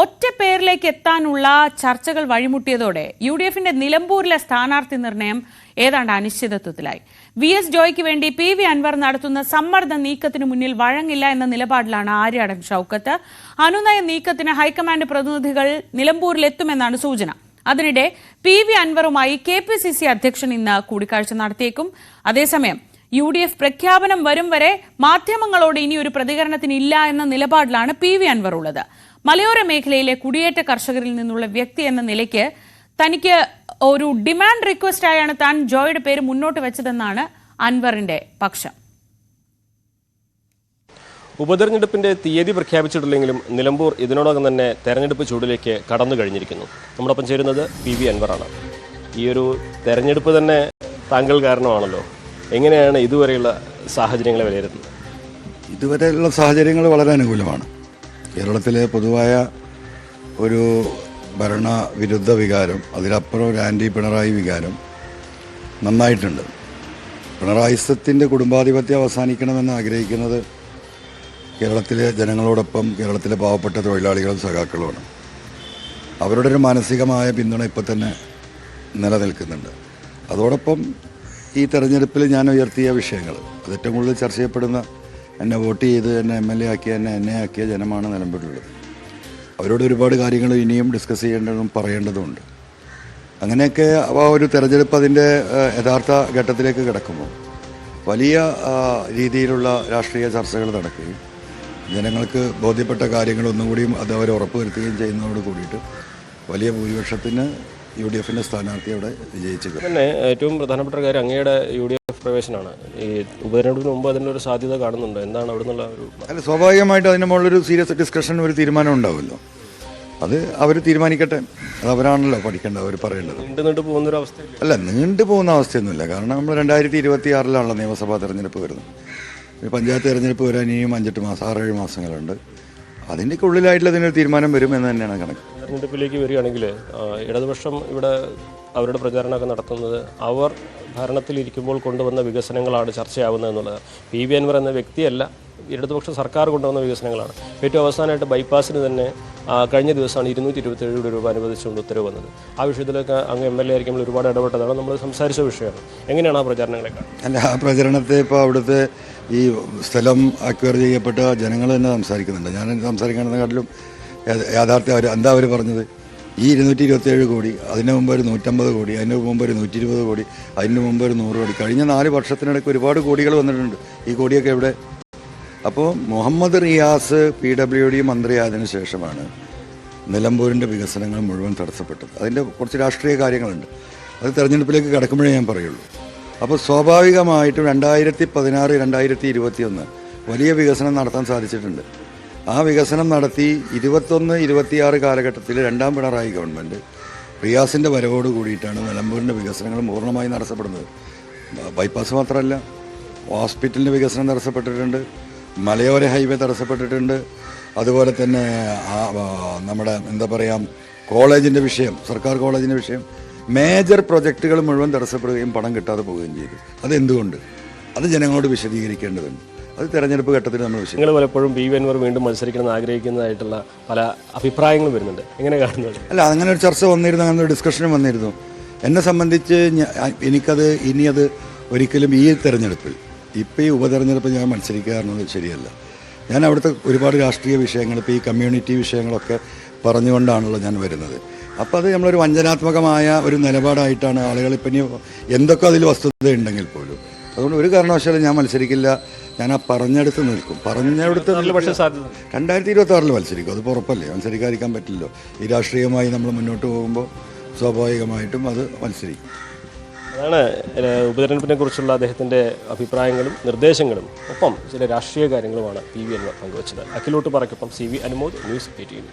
ഒറ്റ പേരിലേക്ക് എത്താനുള്ള ചർച്ചകൾ വഴിമുട്ടിയതോടെ യു ഡി എഫിന്റെ നിലമ്പൂരിലെ സ്ഥാനാർത്ഥി നിർണയം ഏതാണ്ട് അനിശ്ചിതത്വത്തിലായി. വി എസ് ജോയ്ക്ക് വേണ്ടി പി വി അൻവർ നടത്തുന്ന സമ്മർദ്ദ നീക്കത്തിന് മുന്നിൽ വഴങ്ങില്ല എന്ന നിലപാടിലാണ് ആര്യാടൻ ഷൌക്കത്ത്. അനുനയ നീക്കത്തിന് ഹൈക്കമാൻഡ് പ്രതിനിധികൾ നിലമ്പൂരിലെത്തുമെന്നാണ് സൂചന. അതിനിടെ പി വി അൻവറുമായി കെ പി സി സി അധ്യക്ഷൻ ഇന്ന് കൂടിക്കാഴ്ച നടത്തിയേക്കും. അതേസമയം യു ഡി എഫ് പ്രഖ്യാപനം വരും വരെ മാധ്യമങ്ങളോട് ഇനി ഒരു പ്രതികരണത്തിനില്ല എന്ന നിലപാടിലാണ് പി വി അൻവർ ഉള്ളത്. മലയോര മേഖലയിലെ കുടിയേറ്റ കർഷകരിൽ നിന്നുള്ള വ്യക്തി എന്ന നിലയ്ക്ക് തനിക്ക് ഒരു ഡിമാൻഡ് റിക്വസ്റ്റ് ആയാണ് താൻ ജോയുടെ പേര് മുന്നോട്ട് വെച്ചതെന്നാണ് അൻവറിന്റെ പക്ഷം. ഉപതെരഞ്ഞെടുപ്പിന്റെ തീയതി പ്രഖ്യാപിച്ചിട്ടില്ലെങ്കിലും നിലമ്പൂർ ഇതിനോടകം തന്നെ തെരഞ്ഞെടുപ്പ് ചൂടിലേക്ക് കടന്നു കഴിഞ്ഞിരിക്കുന്നു. നമ്മളൊപ്പം ചേരുന്നത് പി വി അൻവറാണ്. ഈ ഒരു തെരഞ്ഞെടുപ്പ് തന്നെ താങ്കൾ കാരണമാണല്ലോ. എങ്ങനെയാണ് ഇതുവരെയുള്ള സാഹചര്യങ്ങളെ വിലയിരുത്തുന്നത്? ഇതുവരെയുള്ള സാഹചര്യങ്ങൾ വളരെ അനുകൂലമാണ്. കേരളത്തിലെ പൊതുവായ ഒരു ഭരണവിരുദ്ധ വികാരം അതിലപ്പുറം ഒരു ആന്റി പിണറായി വികാരം നന്നായിട്ടുണ്ട്. പിണറായിസത്തിന്റെ കുടുംബാധിപത്യം അവസാനിക്കണമെന്ന് ആഗ്രഹിക്കുന്നത് കേരളത്തിലെ ജനങ്ങളോടൊപ്പം കേരളത്തിലെ പാവപ്പെട്ട തൊഴിലാളികളും സഖാക്കളുമാണ്. അവരുടെ ഒരു മാനസികമായ പിന്തുണ ഇപ്പോൾ തന്നെ നിലനിൽക്കുന്നുണ്ട്. അതോടൊപ്പം ഈ തെരഞ്ഞെടുപ്പിൽ ഞാൻ ഉയർത്തിയ വിഷയങ്ങൾ അത് ഏറ്റവും കൂടുതൽ ചർച്ച ചെയ്യപ്പെടുന്ന എന്നെ വോട്ട് ചെയ്ത് എന്നെ എം എൽ എ ആക്കിയ എന്നെ എന്നെ ആക്കിയ ജനമാണ് നിലമ്പൂരിലുള്ളത്. അവരോട് ഒരുപാട് കാര്യങ്ങൾ ഇനിയും ഡിസ്കസ് ചെയ്യേണ്ടതും പറയേണ്ടതുമുണ്ട്. അങ്ങനെയൊക്കെ ആ ഒരു തെരഞ്ഞെടുപ്പ് അതിന്റെ യഥാർത്ഥ ഘട്ടത്തിലേക്ക് കിടക്കുമ്പോൾ വലിയ രീതിയിലുള്ള രാഷ്ട്രീയ ചർച്ചകൾ നടക്കുകയും ജനങ്ങൾക്ക് ബോധ്യപ്പെട്ട കാര്യങ്ങൾ ഒന്നുകൂടിയും അത് അവർ ഉറപ്പുവരുത്തുകയും ചെയ്യുന്നതോട് കൂടിയിട്ട് വലിയ ഭൂരിപക്ഷത്തിന് യു ഡി എഫിന്റെ സ്ഥാനാർത്ഥി അവിടെ വിജയിച്ചത്. തന്നെ ഏറ്റവും പ്രധാനപ്പെട്ട കാര്യം അങ്ങയുടെ യു ഡി എഫ് പ്രവേശനമാണ്. ഈ ഉപതെരഞ്ഞെടുപ്പിന് മുമ്പ് അതിന്റെ ഒരു സാധ്യത കാണുന്നുണ്ട്. എന്താണ് അവിടെ നിന്നുള്ള ഒരു അല്ല സ്വാഭാവികമായിട്ട് അതിന്റെ മുകളിലൊരു സീരിയസ് ഡിസ്കഷൻ ഒരു തീരുമാനം ഉണ്ടാവുമല്ലോ. അത് അവർ തീരുമാനിക്കട്ടെ. അത് അവരാണല്ലോ പഠിക്കേണ്ടത് അവർ പറയേണ്ടത്. നീണ്ടു പോകുന്ന ഒരു അവസ്ഥ അല്ല നീണ്ടു പോകുന്ന അവസ്ഥയൊന്നുമില്ല. കാരണം നമ്മൾ രണ്ടായിരത്തി ഇരുപത്തി ആറിലാണല്ലോ നിയമസഭാ തെരഞ്ഞെടുപ്പ് വരുന്നത്. പഞ്ചായത്ത് തെരഞ്ഞെടുപ്പ് വരാൻ ഇനിയും അഞ്ചെട്ട് മാസം ആറേഴ് മാസങ്ങളുണ്ട്. അതിന്റെയൊക്കെ ഉള്ളിലായിട്ടുള്ള ഇതിനൊരു തീരുമാനം വരും എന്ന് തന്നെയാണ് കണക്ക്. തെരഞ്ഞെടുപ്പിലേക്ക് വരികയാണെങ്കിൽ ഇടതുപക്ഷം ഇവിടെ അവരുടെ പ്രചാരണമൊക്കെ നടത്തുന്നത് അവർ ഭരണത്തിലിരിക്കുമ്പോൾ കൊണ്ടുവന്ന വികസനങ്ങളാണ് ചർച്ചയാവുന്നത് എന്നുള്ളത്. പി വി അൻവർ എന്ന വ്യക്തിയല്ല ഇടതുപക്ഷ സർക്കാർ കൊണ്ടുവന്ന വികസനങ്ങളാണ്. ഏറ്റവും അവസാനമായിട്ട് ബൈപ്പാസിന് തന്നെ കഴിഞ്ഞ ദിവസമാണ് ഇരുന്നൂറ്റി ഇരുപത്തേഴ് കോടി രൂപ അനുവദിച്ചുകൊണ്ട് ഉത്തരവ് വന്നത്. ആ വിഷയത്തിലൊക്കെ അങ്ങ് എം എൽ എ ആയിരിക്കുമ്പോൾ ഒരുപാട് ഇടപെട്ടതാണ്. നമ്മൾ സംസാരിച്ച വിഷയമാണ്. എങ്ങനെയാണ് ആ പ്രചാരണങ്ങളെ കാണുന്നത്? അല്ല ആ പ്രചരണത്തെ ഇപ്പോൾ അവിടുത്തെ ഈ സ്ഥലം അക്വയർ ചെയ്യപ്പെട്ട ജനങ്ങൾ തന്നെ സംസാരിക്കുന്നുണ്ട്. ഞാൻ സംസാരിക്കുന്നതിനെക്കാട്ടിലും യാ- യാഥാർത്ഥ്യം അവർ എന്താ അവർ പറഞ്ഞത്? ഈ ഇരുന്നൂറ്റി ഇരുപത്തിയേഴ് കോടി അതിന് മുമ്പ് ഒരു നൂറ്റമ്പത് കോടി അതിന് മുമ്പ് ഒരു നൂറ്റി ഇരുപത് കോടി അതിന് മുമ്പ് ഒരു നൂറ് കോടി. കഴിഞ്ഞ നാല് വർഷത്തിനിടയ്ക്ക് ഒരുപാട് കോടികൾ വന്നിട്ടുണ്ട്. ഈ കോടിയൊക്കെ എവിടെ? അപ്പോൾ Muhammad Riyas P W D മന്ത്രിയായതിനു ശേഷമാണ് നിലമ്പൂരിന്റെ വികസനങ്ങൾ മുഴുവൻ തടസ്സപ്പെട്ടത്. അതിന്റെ കുറച്ച് രാഷ്ട്രീയ കാര്യങ്ങളുണ്ട്. അത് തെരഞ്ഞെടുപ്പിലേക്ക് കിടക്കുമ്പോഴേ ഞാൻ പറയുള്ളൂ. അപ്പോൾ സ്വാഭാവികമായിട്ടും രണ്ടായിരത്തി പതിനാറ് രണ്ടായിരത്തി ഇരുപത്തിയൊന്ന് വലിയ വികസനം നടത്താൻ സാധിച്ചിട്ടുണ്ട്. ആ വികസനം നടത്തി ഇരുപത്തൊന്ന് ഇരുപത്തിയാറ് കാലഘട്ടത്തിൽ രണ്ടാം പിണറായി ഗവൺമെന്റ് റിയാസിന്റെ വരവോട് കൂടിയിട്ടാണ് നിലമ്പൂരിന്റെ വികസനങ്ങൾ പൂർണമായി നടത്തപ്പെടുന്നത് ബൈപ്പാസ് മാത്രമല്ല ഹോസ്പിറ്റലിന്റെ വികസനം തടസ്സപ്പെട്ടിട്ടുണ്ട് മലയോര ഹൈവേ തടസ്സപ്പെട്ടിട്ടുണ്ട് അതുപോലെ തന്നെ നമ്മുടെ എന്താ പറയുക കോളേജിന്റെ വിഷയം സർക്കാർ കോളേജിന്റെ വിഷയം മേജർ പ്രൊജക്റ്റുകൾ മുഴുവൻ തടസ്സപ്പെടുകയും പണം കിട്ടാതെ പോവുകയും ചെയ്തു. അതെന്തുകൊണ്ട്? അത് ജനങ്ങളോട് വിശദീകരിക്കേണ്ടതുണ്ട്. അത് തെരഞ്ഞെടുപ്പ് ഘട്ടത്തിൽ നമ്മൾ നിങ്ങൾ പലപ്പോഴും ബി വി അൻവർ വീണ്ടും മത്സരിക്കണമെന്ന് ആഗ്രഹിക്കുന്നതായിട്ടുള്ള പല അഭിപ്രായങ്ങളും വരുന്നുണ്ട്. എങ്ങനെ കാണുന്നത്? അല്ല അങ്ങനെ ഒരു ചർച്ച വന്നിരുന്നു അങ്ങനെ ഒരു ഡിസ്കഷനും വന്നിരുന്നു. എന്നെ സംബന്ധിച്ച് എനിക്കത് ഇനി അത് ഒരിക്കലും ഈ തെരഞ്ഞെടുപ്പിൽ ഇപ്പോൾ ഈ ഉപതെരഞ്ഞെടുപ്പ് ഞാൻ മത്സരിക്കാറുണ്ട് ശരിയല്ല. ഞാൻ അവിടുത്തെ ഒരുപാട് രാഷ്ട്രീയ വിഷയങ്ങൾ ഇപ്പോൾ ഈ കമ്മ്യൂണിറ്റി വിഷയങ്ങളൊക്കെ പറഞ്ഞുകൊണ്ടാണല്ലോ ഞാൻ വരുന്നത്. അപ്പോൾ അത് നമ്മളൊരു വഞ്ചനാത്മകമായ ഒരു നിലപാടായിട്ടാണ് ആളുകൾ ഇപ്പം ഇനി എന്തൊക്കെ അതിൽ വസ്തുത ഉണ്ടെങ്കിൽ പോലും. അതുകൊണ്ട് ഒരു കാരണവശാലും ഞാൻ മത്സരിക്കില്ല. ഞാൻ ആ പറഞ്ഞെടുത്ത് നിൽക്കും. പറഞ്ഞെടുത്ത് പക്ഷേ സാധ്യത രണ്ടായിരത്തി ഇരുപത്തി ആറിൽ മത്സരിക്കും. അത് ഉറപ്പല്ലേ? മത്സരിക്കാതിരിക്കാൻ പറ്റില്ലല്ലോ. ഈ രാഷ്ട്രീയമായി നമ്മൾ മുന്നോട്ട് പോകുമ്പോൾ സ്വാഭാവികമായിട്ടും അത് മത്സരിക്കും. അതാണ് ഉപതെരഞ്ഞെടുപ്പിനെ കുറിച്ചുള്ള അദ്ദേഹത്തിന്റെ അഭിപ്രായങ്ങളും നിർദ്ദേശങ്ങളും. ഒപ്പം ചില രാഷ്ട്രീയ കാര്യങ്ങളുമാണ് പി വി അൻവർ പങ്കുവച്ചത്. അഖിലോട്ട് പറക്കൊപ്പം C V Anumod news eighteen.